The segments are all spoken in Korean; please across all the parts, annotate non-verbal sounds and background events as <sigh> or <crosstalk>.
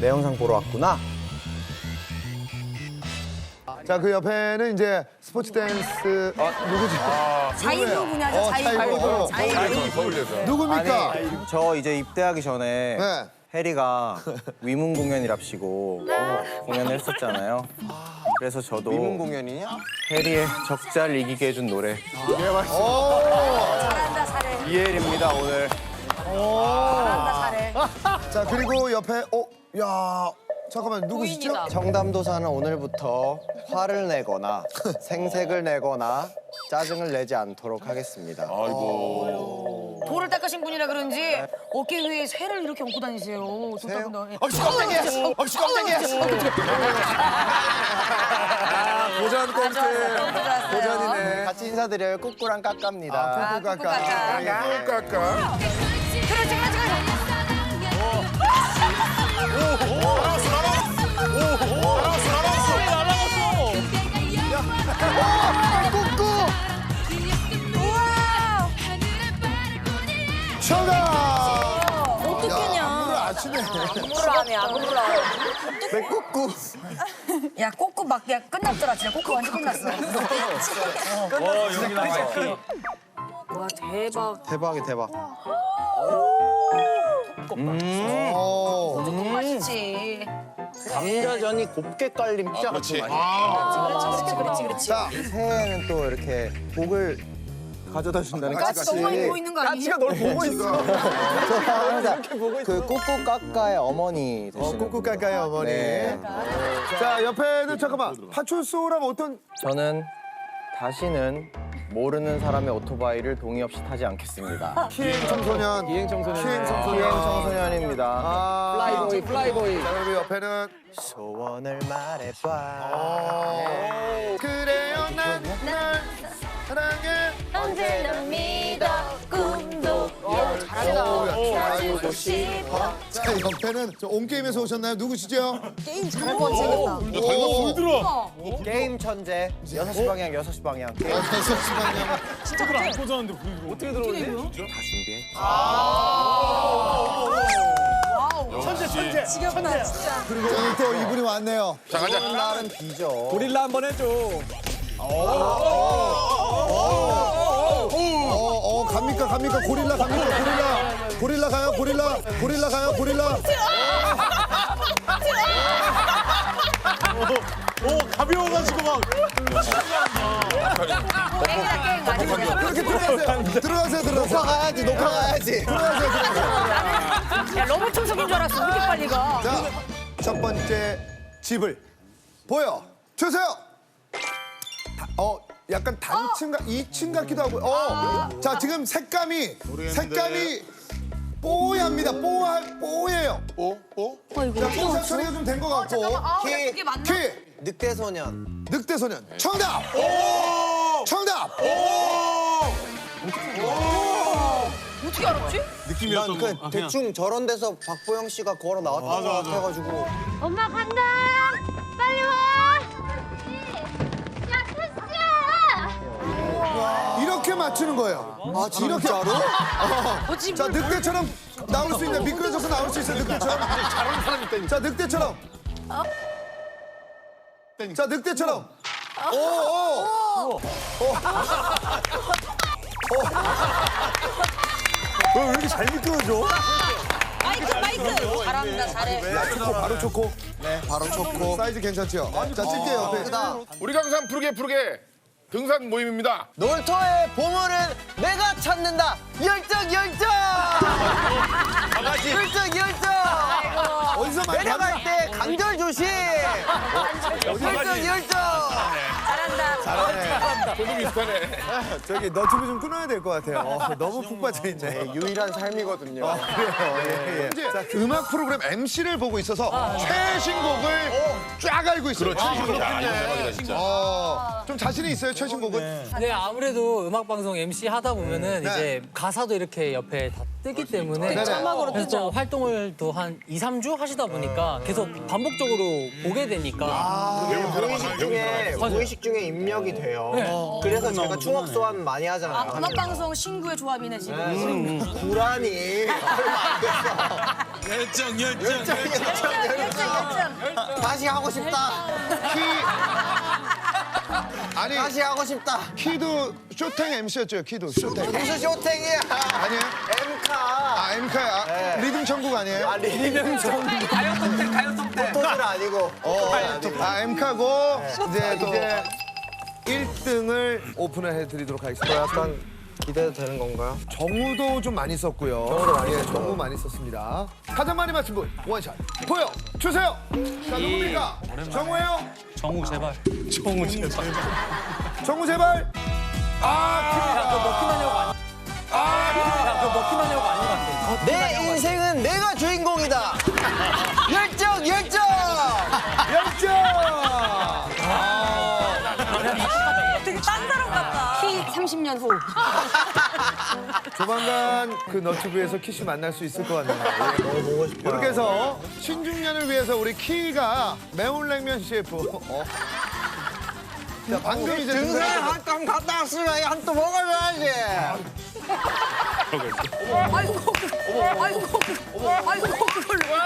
내 영상 보러 왔구나. 자, 그 옆에는 이제 스포츠 댄스 아, 누구지? 자이브 분야죠, 어, 자이브. 자이브. 자이브. 서울에서. 누굽니까? 저 이제 입대하기 전에 네. 해리가 위문 공연이랍시고 공연을 했었잖아요. 그래서 저도 위문 공연이냐? 해리의 적잘 이기게 해준 노래 잘한다, 잘해. 이혜리입니다 오늘. 잘한다, 잘해. 자, 그리고 옆에 어, 야, 잠깐만 누구시죠? 청담도사는 오늘부터 화를 내거나 생색을 내거나 짜증을 내지 않도록 하겠습니다. 아이고. 돌을 닦으신 분이라 그런지 어깨 위에 새를 이렇게 얹고 다니세요. 돌 닦는다. 예. 아씨 깜짝이야. 아씨 깜짝이야. 고전 꽁트. 고전이네. 같이 인사드려요. 꾸꾸랑 까까입니다. 아. 깎아. 그렇지, 그렇지, 그렇지. 우와! 정답. 어떡하냐. 안무를 아시네. 안무를 안 해, 안무를 안 해. 내 꾸꾸. 야, 꼬꾸 막, 야, 끝났더라, 진짜. 꼬꾸 완전 끝났어. 와, 대박. 대박이 대박. 맛있지. 감자전이 곱게 깔림 진짜 그렇지. 그렇지, 그렇지, 그렇지. 자, 새해에는 또 이렇게 복을 가져다 준다는 같이 너무 많이 보고 있는 거 아니야? 널 보고 있어. 저 항상 <laughs> 그 꾸꾸 까까의 어머니 어, 되시는 꾹꾹 깔까요, 어머니? 네. 자, 옆에는 잠깐만. 파출소라면 어떤 저는 다시는 모르는 사람의 오토바이를 동의 없이 타지 않겠습니다. <laughs> 피행 청소년? 기행 청소년. 기행 청소년. 기행 청소년입니다. 아, 플라이보이, 플라이보이. 자, 그리고 옆에는 소원을 말해봐. 어. 그래요, 난날 사랑해. 언제나 믿어 잘한다 알고 싶어. 자, 옆에는 저 온게임에서 오셨나요? 누구시죠? 게임 잘할 것 생겼다 달고 불들어. 게임 천재. 6시 방향, 6시 방향. 게임 어, 다섯 시간이면. 지겹다 진짜 그리고 오늘 또 이분이 왔네요. 자, 가자. 날은 비죠. 고릴라 한 번 해줘. 어, 어, 갑니까, 갑니까? 고릴라 갑니까? 고릴라. 고릴라 가요, 고릴라. 고릴라 가요, 고릴라. 오 가벼워가지고 막. 그렇게 들어가세요. 들어가세요, 들어가세요. 가야지, 녹화 가야지. 들어가세요, 들어가세요. 야 로봇 청소기인 줄 알았어 왜 이렇게 빨리 가 자, 첫 번째 집을 보여 주세요. 다- 어, 약간 단층가 2층 같기도 하고. 어, 자 지금 색감이 색감이 뽀얗니다. 뽀하 뽀예요. 오, 오. 자, 뽀색 처리가 좀 된 것 같고. 아 키, 그게 맞나? 키, 늑대 소년. 늑대 소년. 정답. 정답. 어떻게 알았지? 난그 대충 저런 데서 박보영 씨가 걸어 나왔던 것 같아가지고. 엄마 간다. 맞추는 거예요. 아, 진짜로? 뭐지 자, 늑대처럼 나올 수 있는 미끄러져서 나올 수 있어요, 늑대처럼. 잘하는 사람 있다니까. 자, 늑대처럼. 자, 늑대처럼. 오, 오. 왜 이렇게 잘 미끄러져? 마이크 마이크 잘한다 잘해 야, 초코, 바로 초코. 네, 바로 초코. 사이즈 괜찮죠? 자, 찔게요, 옆에. 우리가 항상 푸르게 푸르게 등산 모임입니다. 놀토의 보물은 내가 찾는다. 열정, 열정. 열정, 열정. 어디서 많이 내려갈 때 간절 조심. 열정, 열정. 잘한다 조금 비슷하네. 저기 너튜브 좀 끊어야 될 것 같아요. 어, 너무 푹 빠져 있네. 유일한 삶이거든요. 예, 예. 자, 음악 프로그램 MC를 보고 있어서 최신 곡을 쫙 알고 있어요. 이거 대박이다 진짜. 어, 좀 자신이 있어요, 최신 곡은? 네 아무래도 음악 방송 MC 하다 보면은 네. 이제 가사도 이렇게 옆에 다 뜨기 때문에 네네. 그래서 또 활동을 또 한 2, 3주 하시다 보니까 계속 반복적으로 보게 되니까 무의식 중에 무의식 중에 입력이 돼요. 그래서 제가 충업 소환 많이 하잖아요. 음악방송 신구의 조합이네 지금. 음, 구란이 얼마 안 됐어. 열정 열정. 열정, 열정, 열정. 다시 하고 싶다. 키 아니 다시 하고 싶다. 키도 쇼탱 MC였죠 키도 쇼탱 무슨 쇼탱이야? 아니에요? 엠카. 아 엠카야 아, 리듬 천국 아니에요? 아, 리듬 좀. 가요 톱대, 가요 톱대. 포토들 아니고. 어, 아 엠카고 이제 이제 1등을 오픈을 해드리도록 하겠습니다. 약간 기대도 되는 건가요? 정우도 좀 많이 썼고요. 정우도 많이 예, 정우 많이 썼습니다. 가장 많이 맞힌 분 원샷 보여 주세요. 자 누굽니까? 정우예요. 정우 제발. 정우 제발. 정우 제발. 아, 그거 먹기만 하려고 아닌 것 같아. 내 인생은 내가 주인 되게 딴 사람 같다. 키 30년 후. 조만간 그 너튜브에서 키씨 만날 수 있을 것 같네요. 예. 너무 보고 싶어요. 이렇게 해서 신중년을 위해서 우리 키가 매운 냉면 셰프. 어. 자 방금 이제 등산 한땀 갔다 왔으면 한또 먹어줘야지. 아이고, 그- 아이고, 그- 아이고, 그걸로.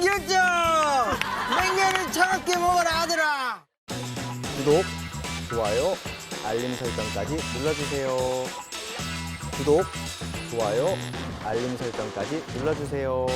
기억증! 냉면을 차갑게 먹어라, 아들아! 구독, 좋아요, 알림 설정까지 눌러주세요. 구독, 좋아요, 알림 설정까지 눌러주세요.